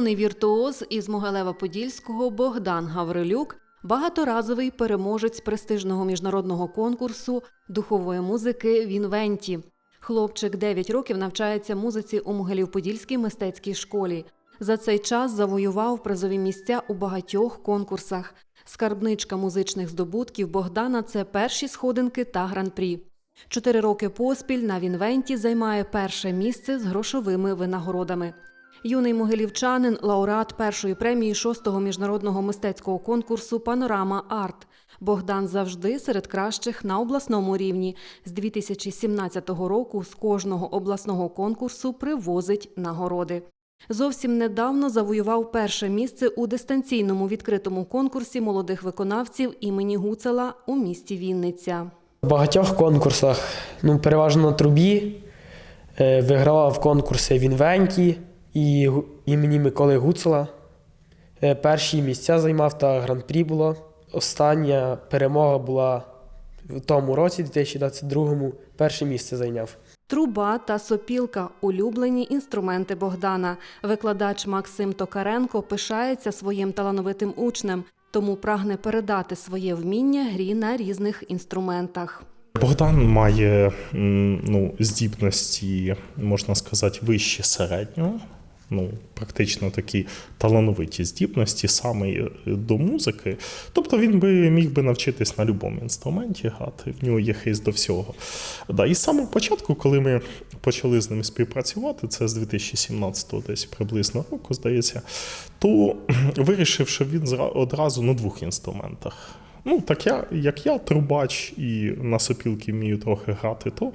Юний віртуоз із Могилева-Подільського Богдан Гаврилюк багаторазовий переможець престижного міжнародного конкурсу духової музики в Інвенті. Хлопчик 9 років навчається музиці у Могилів-Подільській мистецькій школі. За цей час завоював призові місця у багатьох конкурсах. Скарбничка музичних здобутків Богдана це перші сходинки та гран-прі. Чотири роки поспіль на Вінвенті займає перше місце з грошовими винагородами. Юний могилівчанин, лауреат першої премії шостого міжнародного мистецького конкурсу Панорама Арт. Богдан завжди серед кращих на обласному рівні. З 2017 року з кожного обласного конкурсу привозить нагороди. Зовсім недавно завоював перше місце у дистанційному відкритому конкурсі молодих виконавців імені Гуцела у місті Вінниця. В багатьох конкурсах, ну, переважно на трубі, е, вигравав конкурси в Інвенті і імені Миколи Гуцела. Е, Перші місця займав та гран-прі було. Остання перемога була в тому році, 2022-му, перше місце зайняв. Труба та сопілка улюблені інструменти Богдана. Викладач Максим Токаренко пишається своїм талановитим учнем, тому прагне передати своє вміння грі на різних інструментах. Богдан має ну, здібності, можна сказати, вище середнього. Ну, практично такі талановиті здібності саме е, до музики. Тобто він би міг би навчитись на будь-якому інструменті грати, в нього є хист до всього. Да, і з самого початку, коли ми почали з ним співпрацювати, це з 2017 десь приблизно року, здається, то вирішив, що він одразу на двох інструментах. Ну, так я, як я трубач і на сопілки вмію трохи грати, то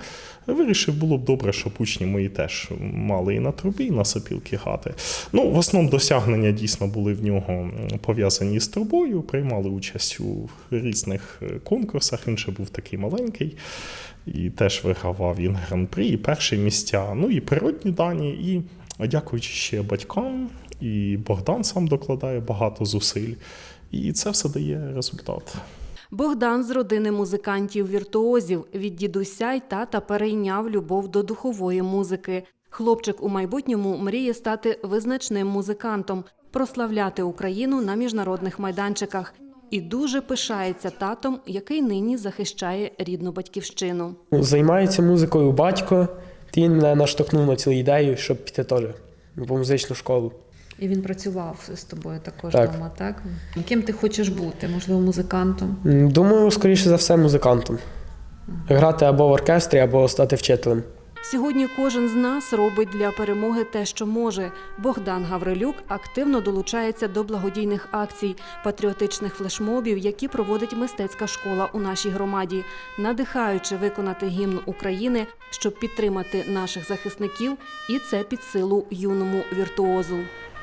вирішив було б добре, щоб учні мої теж мали і на трубі, і на сопілки грати. Ну, в основному досягнення дійсно були в нього пов'язані з трубою, приймали участь у різних е, конкурсах. Він ще був такий маленький. І теж вигравав він гран-прі, і перші місця, ну і природні дані, і дякуючи ще батькам, і Богдан сам докладає багато зусиль. І це все дає результат. Богдан з родини музикантів-віртуозів від дідуся й тата перейняв любов до духової музики. Хлопчик у майбутньому мріє стати визначним музикантом, прославляти Україну на міжнародних майданчиках. І дуже пишається татом, який нині захищає рідну батьківщину. Ну, Займається музикою батько, він мене наштовхнув на цю ідею, щоб піти теж в музичну школу. І він працював з тобою також Так. вдома, так? Ким ти хочеш бути? Можливо, музикантом? Думаю, скоріше за все, музикантом. Грати або в оркестрі, або стати вчителем. Сьогодні кожен з нас робить для перемоги те, що може. Богдан Гаврилюк активно долучається до благодійних акцій, патріотичних флешмобів, які проводить мистецька школа у нашій громаді, надихаючи виконати гімн України, щоб підтримати наших захисників, і це під силу юному віртуозу.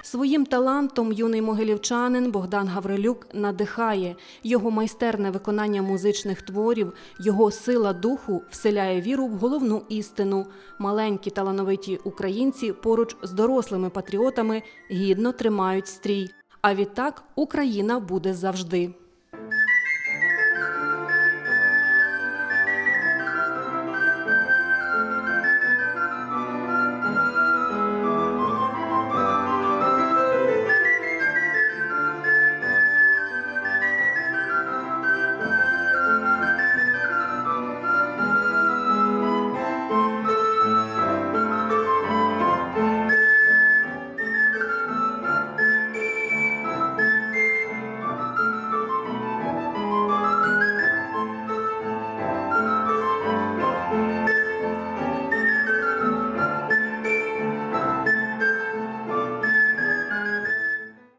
Своїм талантом юний могилівчанин Богдан Гаврилюк надихає. Його майстерне виконання музичних творів, його сила духу вселяє віру в головну істину. Маленькі талановиті українці поруч з дорослими патріотами гідно тримають стрій. А відтак Україна буде завжди.